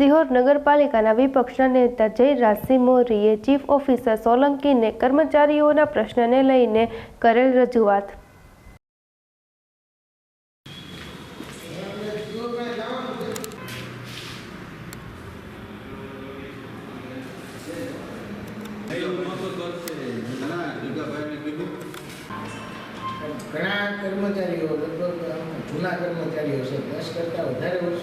સિહોર નગરપાલિકાના વિપક્ષના નેતા જયરાજસિંહ મોરીએ ચીફ ઓફિસર સોલંકીને કર્મચારીઓના પ્રશ્નને લઈને કરેલ રજૂઆત. ઘણા કર્મચારીઓ, લગભગ જૂના કર્મચારીઓ છે, દસ કરતાં વધારે પાલિકામાં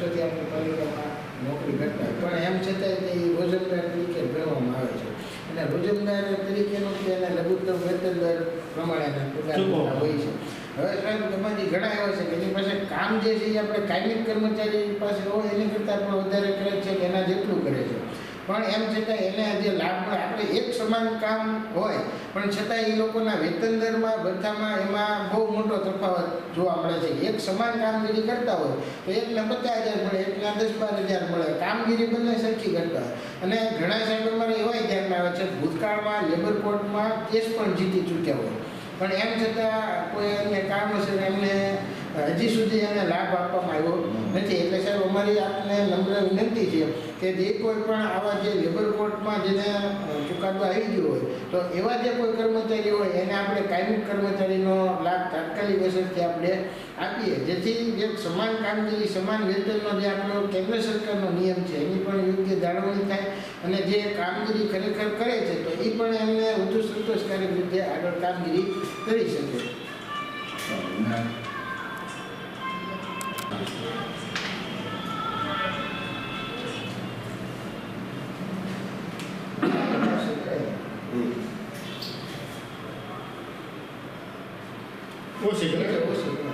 નોકરી કરતા. પણ એમ છતાંય તે રોજમદાર તરીકે ગણવામાં આવે છે. અને રોજમદાર તરીકેનું એને લઘુત્તમ વેતન દર પ્રમાણેના પગાર હોય છે. હવે સાહેબ તમારી ઘણા એવા છે કે એની પાસે કામ જે છે એ આપણે કાયમી કર્મચારી પાસે હોય એની કરતાં પણ વધારે કરે છે કે એના જેટલું કરે છે. પણ એમ છતાં એને આપણે એક સમાન કામ હોય, પણ છતાં એ લોકોના વેતન દરમાં બધામાં એમાં બહુ મોટો તફાવત જોવા મળે છે. એક સમાન કામગીરી કરતા હોય, તો એકને પચાસ હજાર મળે, એકને દસ બાર હજાર મળે. કામગીરી બંને સરખી કરતા હોય. અને ઘણા સાહેબ અમારે એવાય ધ્યાનમાં આવે છે, ભૂતકાળમાં લેબર કોર્ટમાં કેસ પણ જીતી ચૂક્યા હોય. પણ એમ છતાં કોઈ એમને કારણોસર એમને હજી સુધી એને લાભ આપવામાં આવ્યો નથી. એટલે સાહેબ, અમારી આપને નમ્ર વિનંતી છે કે જે કોઈ પણ આવા જે લેબર કોર્ટમાં જેને ચુકાદો આવી ગયો હોય, તો એવા જે કોઈ કર્મચારી હોય, એને આપણે કાયમી કર્મચારીનો લાભ તાત્કાલિક અસરથી આપણે આપીએ. જેથી જે સમાન કામગીરી, સમાન વેતનનો જે આપણો કેન્દ્ર સરકારનો નિયમ છે, એની પણ યોગ્ય જાળવણી થાય અને જે કામગીરી ખરેખર કરે છે, તો એ પણ એમને વધુ સંતોષકારક રીતે આગળ કામગીરી કરી શકે. 我写一个我